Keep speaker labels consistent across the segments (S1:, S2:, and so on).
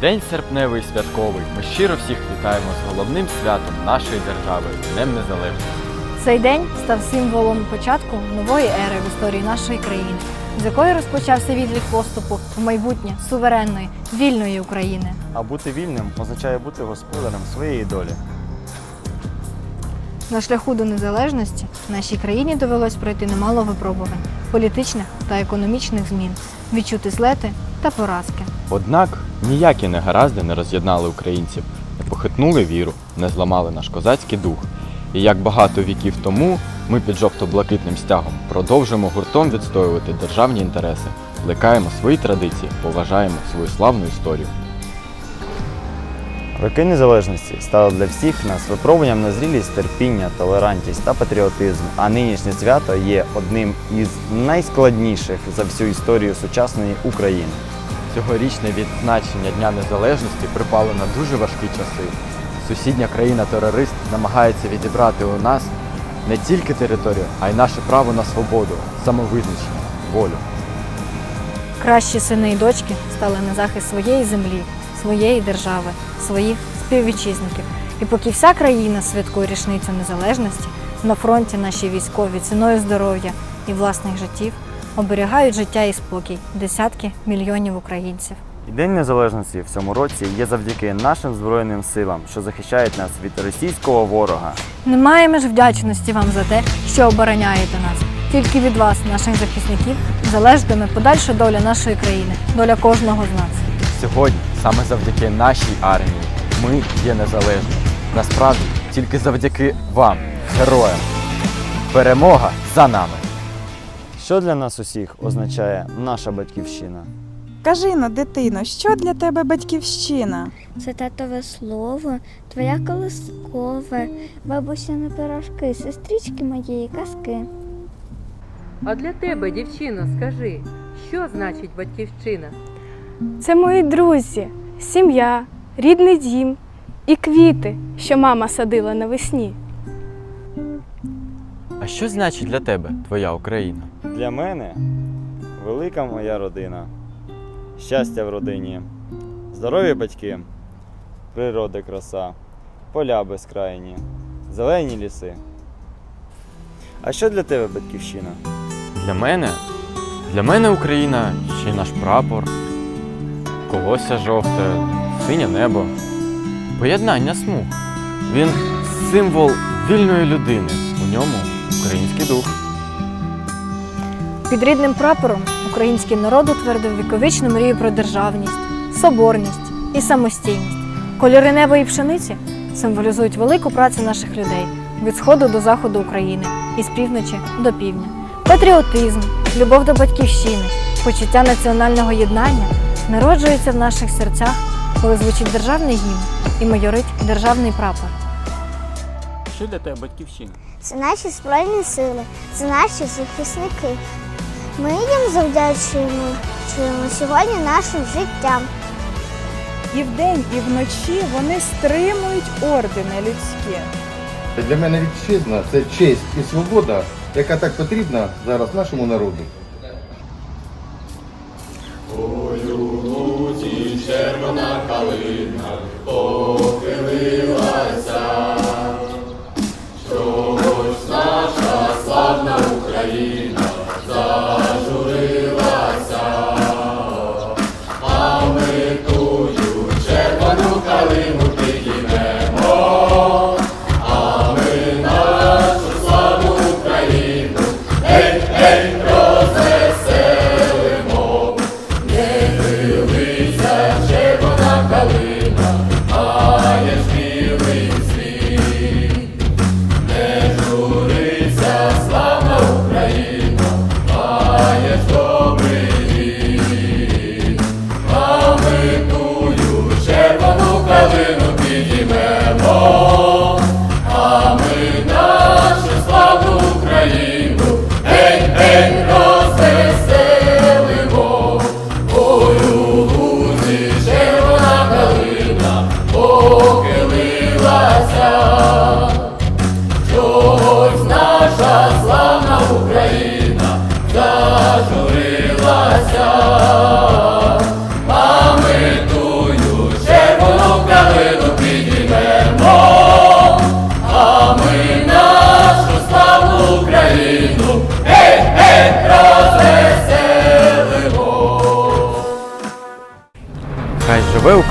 S1: День серпневий святковий. Ми щиро всіх вітаємо з головним святом нашої держави Днем Незалежності.
S2: Цей день став символом початку нової ери в історії нашої країни, з якої розпочався відлік поступу в майбутнє суверенної, вільної України.
S3: А бути вільним означає бути господарем своєї долі.
S2: На шляху до незалежності нашій країні довелось пройти немало випробувань, політичних та економічних змін, відчути злети та поразки.
S1: Однак ніякі негаразди не роз'єднали українців, не похитнули віру, не зламали наш козацький дух. І як багато віків тому, ми під жовто-блакитним стягом продовжуємо гуртом відстоювати державні інтереси, плекаємо свої традиції, поважаємо свою славну історію.
S3: Роки незалежності стали для всіх нас випробуванням на зрілість, терпіння, толерантність та патріотизм. А нинішнє свято є одним із найскладніших за всю історію сучасної України.
S1: Цьогорічне відзначення Дня Незалежності припало на дуже важкі часи. Сусідня країна-терорист намагається відібрати у нас не тільки територію, а й наше право на свободу, самовизначення, волю.
S2: Кращі сини і дочки стали на захист своєї землі, своєї держави, своїх співвітчизників. І поки вся країна святкує річницю незалежності, на фронті наші військові ціною здоров'я і власних життів оберігають життя і спокій десятки мільйонів українців.
S3: День Незалежності в цьому році є завдяки нашим Збройним силам, що захищають нас від російського ворога.
S2: Немає меж вдячності вам за те, що обороняєте нас. Тільки від вас, наших захисників, залежатиме подальша доля нашої країни, доля кожного з нас.
S1: Сьогодні, саме завдяки нашій армії, ми є незалежні. Насправді, тільки завдяки вам, героям. Перемога за нами!
S3: Що для нас усіх означає наша батьківщина?
S4: Кажи но, дитино, що для тебе батьківщина?
S5: Це татове слово, твоя колискова, бабусяни пирожки, сестрички моєї казки.
S6: А для тебе, дівчино, скажи, що значить батьківщина?
S7: Це мої друзі, сім'я, рідний дім і квіти, що мама садила навесні.
S1: А що значить для тебе твоя Україна?
S3: Для мене велика моя родина, щастя в родині, здорові батьки, природа краса, поля безкрайні, зелені ліси. А що для тебе батьківщина?
S1: Для мене? Для мене Україна ще й наш прапор, колося жовте, синє небо, поєднання смуг. Він символ вільної людини. У ньому український дух.
S2: Під рідним прапором український народ утвердив віковічну мрію про державність, соборність і самостійність. Кольори неба і пшениці символізують велику працю наших людей від сходу до заходу України і з півночі до півдня. Патріотизм, любов до батьківщини, почуття національного єднання народжуються в наших серцях, коли звучить державний гімн і майорить державний прапор.
S8: Що для тебе батьківщина?
S5: Це наші збройні сили, це наші захисники. Ми їм завдячуємо чуємо сьогодні нашим життям.
S4: І вдень, і вночі вони стримують ордени людські.
S9: Для мене вітчизна це честь і свобода, яка так потрібна зараз нашому народу.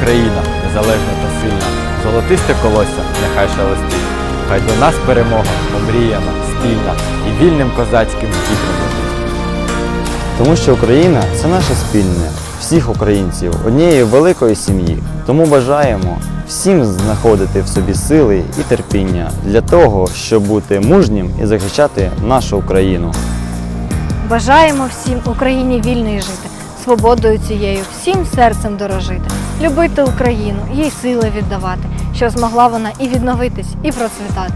S1: Україна, незалежна та сильна, золотисте колося, нехай шелестить. Хай до нас перемога, омріяна, спільна і вільним козацьким вітром летить.
S3: Тому що Україна це наше спільне, всіх українців, однієї великої сім'ї. Тому бажаємо всім знаходити в собі сили і терпіння для того, щоб бути мужнім і захищати нашу Україну.
S2: Бажаємо всім Україні вільної жити, свободою цією, всім серцем дорожити, любити Україну, їй сили віддавати, щоб змогла вона і відновитись, і процвітати.